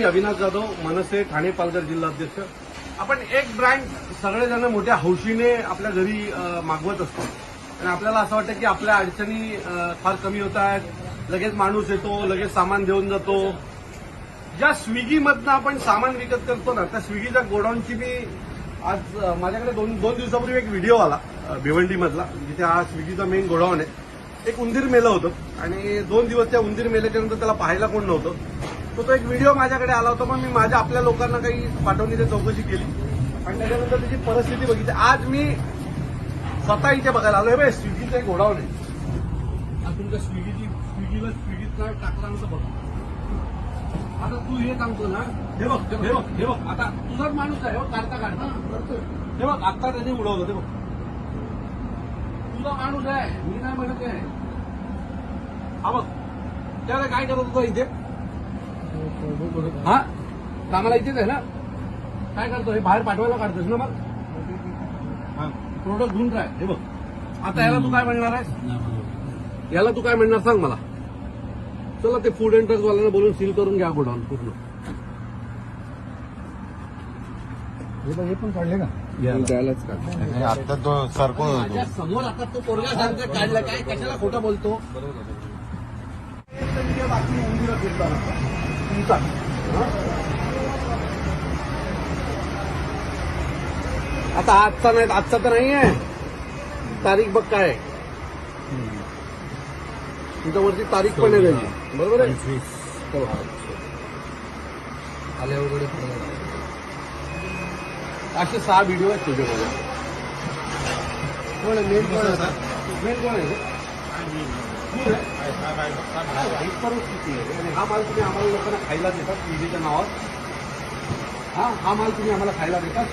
मी अविनाश जाधव मनसे ठाणे पालघर जिल्हाध्यक्ष. आपण एक ब्रँड सगळेजण मोठ्या हौशीने आपल्या घरी मागवत असतो. आणि आपल्याला असं वाटतं की आपल्या अडचणी फार कमी होत आहेत. लगेच माणूस येतो लगेच सामान देऊन जातो. ज्या स्विगीमधनं आपण सामान विकत करतो ना त्या स्विगीच्या गोडाऊनची मी आज माझ्याकडे दोन दोन दिवसापूर्वी एक व्हिडिओ आला भिवंडीमधला जिथे हा स्विगीचा मेन गोडाऊन आहे. एक उंदीर मेलं होतं. आणि दोन दिवस त्या उंदीर मेल्याच्यानंतर त्याला पाहायला कोण नव्हतं. तो तो एक व्हिडिओ माझ्याकडे आला होता मग मी माझ्या आपल्या लोकांना काही पाठवणीची चौकशी केली. आणि त्याच्यानंतर त्याची परिस्थिती बघितली. आज मी स्वतः इथे बघायला आलो हे बघ स्विगीचं एक घोडाव नाही तुमच्या स्विगीची स्विगीला स्विगीत काय आमचं बघ. आता तू हे सांगतो ना. हे बघ हे बघ हे बघ. आता तुझाच माणूस आहे हो, काढता काढता हे बघ आता त्याने उडवलं ते बघ. तुझा माणूस आहे मी नाही म्हणत आहे. हा बघ त्याला काय करत होता इथे? हा? कामाला इथेच आहे ना? काय करतो? हे बाहेर पाठवायला काढतोस ना मग? हा. प्रोडक्ट घेऊन काय हे बघ. आता याला तू काय म्हणणार आहेस? याला तू काय म्हणणार सांग मला. चला ते फूड अँड वाल्यांना बोलून सील करून घ्या गोडाऊन पूर्ण. हे पण काढले का? द्यायलाच का नाही, आता तो सरको माझ्यासमोर आता तो पोरगा सारखं काढलं. काय कशाला खोटं बोलतो? बाकी उंदीरं फिरताना. आता आजचा नाही आजचा तर नाही आहे. तारीख बघ काय आहे. तुझ्यावरती तारीख पण आहे त्याची. बरोबर आहे? हो. आले वगैरे असे सहा व्हिडिओ आहेत तुझ्यामध्ये. कोण आहे? मेन कोण आहे? मेन कोण आहे? तू. आणि हा माल देता स्विगीच्या नावावर हा हा माल देता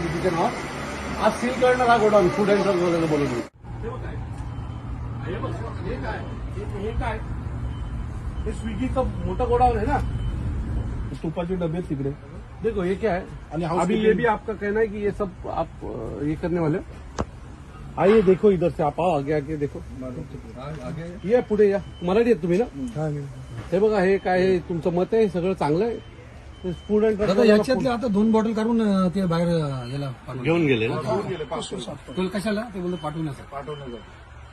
आज सील करणार हा गोडाऊन फ़ूड ड्रग्ज वगैरे बोलून हे काय हे हे काय हे- हे हे स्विगीचं मोठं गोडाऊन डबे तिकडे देखो ये क्या है अभी ये भी आपका कहना है कि ये सब आप ये करने वाले हो? आइए देखो इधर से आप आओ आगे आगे देखो। ये पुढे या मराठी आहेत तुम्ही ना? हे बघा हे काय आहे, तुमचं मत आहे सगळं चांगलं आहे. दादा याच्यातले आता दोन बॉटल काढून ते बाहेर याला पाठवून. घेऊन गेले ना? तुला कशाला? ते बोलतो पाठवण्याचं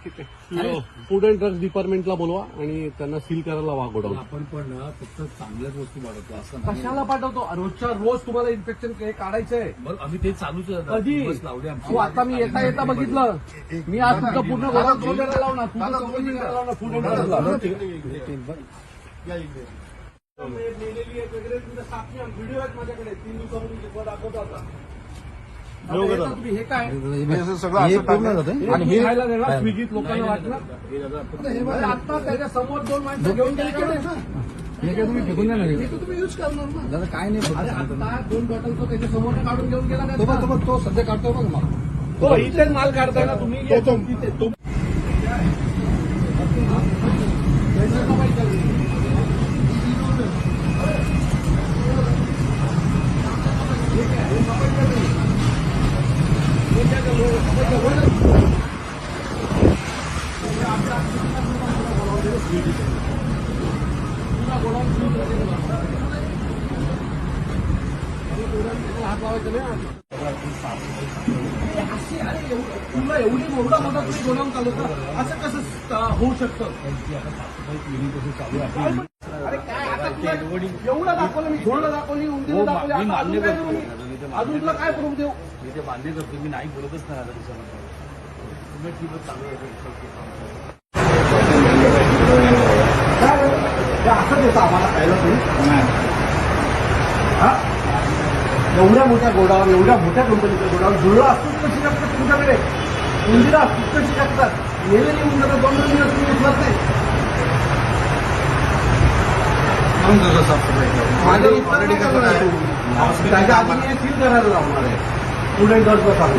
फूड अँड ड्रग्स डिपार्टमेंटला बोलवा आणि त्यांना सील करायला वा गोडाऊन आपण पण ना फक्त चांगल्याच वस्तू वाढवतो असं नाही. कशाला पाठवतो? रोजच्या रोज तुम्हाला इन्फेक्शन हे काढायचं आहे बरं, आम्ही ते चालूच आहे. कधी? दिवस लावले आमचे. आता मी येता येता बघितलं. मी आज तुमचं पूर्ण फोन करायला लावणार. तुझं चौकशी करायला लावणार. फूड अँड सापणी व्हिडिओ आहेत माझ्याकडे. तीन दिवसापूर्वी दाखवतो आता. हे। काय हे पूर्ण जातं आणि हे खायला देणार स्विगीत लोकांना वाटलं आता त्याच्या समोर दोन माणसं घेऊन गेले का हे काय तुम्ही फेकून देणार हे तुम्ही यूज़ करणार ना। दादा काय नाही. आता दोन बॉटल तो त्याच्या समोर काढून घेऊन गेला तो बघ, तो तो सध्या काढतोय बघ मला. तो इथेच माल काढताय ना तुम्ही? तुला एवढी मोठा तुम्ही चालवता असं कसं होऊ शकतं अरे काय आता तुला एवढं दाखवलं मी दाखवली दाखवली काय करू अजून तुला काय प्रूफ देऊ मी ते मान्य करतो मी नाही बोलतच नाही आता दिवसानंतर तुम्ही ठीक चालू आहे हे असं देतं आम्हाला खायला तुम्ही हा? एवढ्या मोठ्या गोडावर एवढ्या मोठ्या कंपनीचं गोडावर जुळलं असतोच कशी शकतात तुमच्याकडे? उंदिरा असतोच कशी शकतात? नेलेली उंदरं दोन दोन दिवस तुम्ही उचलत नाही माझ्या करणार. त्याच्या आधी सील करायला लावणार आहे. पुढे दर्ज चालू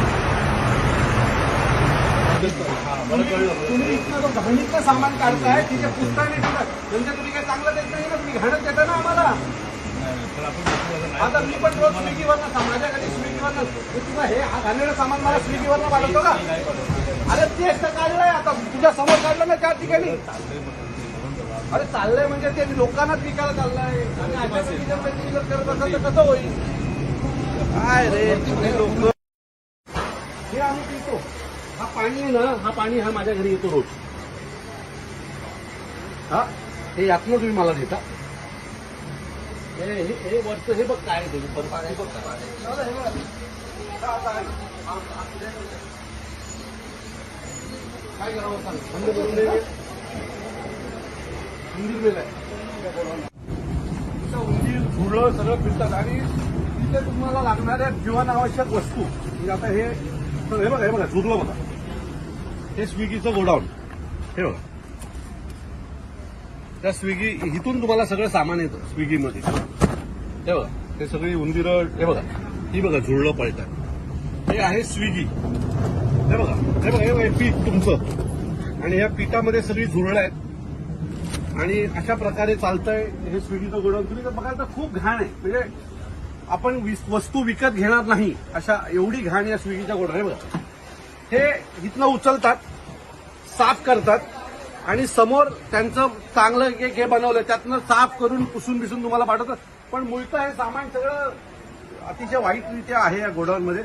तुम्ही घाणीतलं सामान काढताय तिथे पुस्तकाने ठेवलं म्हणजे तुम्ही काय चांगलं देत नाही ना तुम्ही घाणत देता ना आम्हाला. आता मी पण रोज स्विगीवरनं माझ्या घरी स्विगीवरनं हे तुला हे घाणेरडं सामान मला स्विगीवरनं पाठवतो का? अरे तेच तर काढलंय आता. तुझ्या समोर काढलं ना चार ठिकाणी. अरे चाललंय म्हणजे ते लोकांनाच विकायला चाललंय. आणि जर करत असाल तर कसं होईल? काय रे लोक हे आम्ही पितो. हा पाणी आहे ना हा पाणी हा माझ्या घरी येतो रोज. हा हे यातनं तुम्ही मला देता. हे हे- हे वरचं हे बघ काय आहे बघ काय बघ. दे, काय करावं सांग. बंद करून दे. उंदीर मेलाय. उंदीर झुळं सगळं फिरतात. आणि तिथे तुम्हाला लागणाऱ्या जीवनावश्यक वस्तू. म्हणजे आता हे हे बघा हे बघा झुरलं बघा. हे स्विगीचं गोडाऊन. हे बघा. त्या स्विगी इथून तुम्हाला सगळं सामान येतं स्विगीमध्ये. हे बघा ते सगळी उंदीरं हे बघा. ही बघा झुळलं पळतात. हे आहे स्विगी. हे बघा हे बघा हे बघा हे पीठ तुमचं. आणि या पीठामध्ये सगळी झुरळं आहेत. आणि अशा प्रकारे चालतंय हे स्विगीचं गोडाऊन. तुम्ही जर बघाल तर खूप घाण आहे. म्हणजे आपण वस्तू विकत घेणार नाही अशा एवढी घाण या स्विगीच्या गोडाऊन हे बघा. हे इथनं उचलतात साफ करतात आणि समोर त्यांचं चांगलं एक हे बनवलं त्यातनं साफ करून पुसून बिसून तुम्हाला पाठवतात. पण मुळतं हे सामान सगळं अतिशय वाईटरित्या आहे या गोडाऊनमध्ये.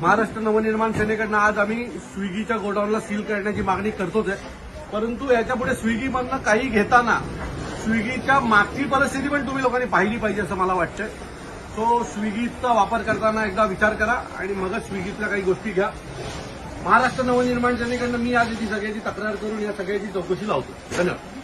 महाराष्ट्र नवनिर्माण सेनेकडनं आज आम्ही स्विगीच्या गोडाऊनला सील करण्याची मागणी करतोच आहे. परंतु याच्यापुढे स्विगीमधनं काही घेताना स्विगीच्या मागची परिस्थिती पण तुम्ही लोकांनी पाहिली पाहिजे असं मला वाटतं तो स्विगीचा वापर करताना एकदा विचार करा आणि मगच स्विगीतल्या काही गोष्टी घ्या. महाराष्ट्र नवनिर्माण सेनेकडनं मी आज ती सगळ्याची तक्रार करून या सगळ्याची चौकशी लावतो. धन्यवाद.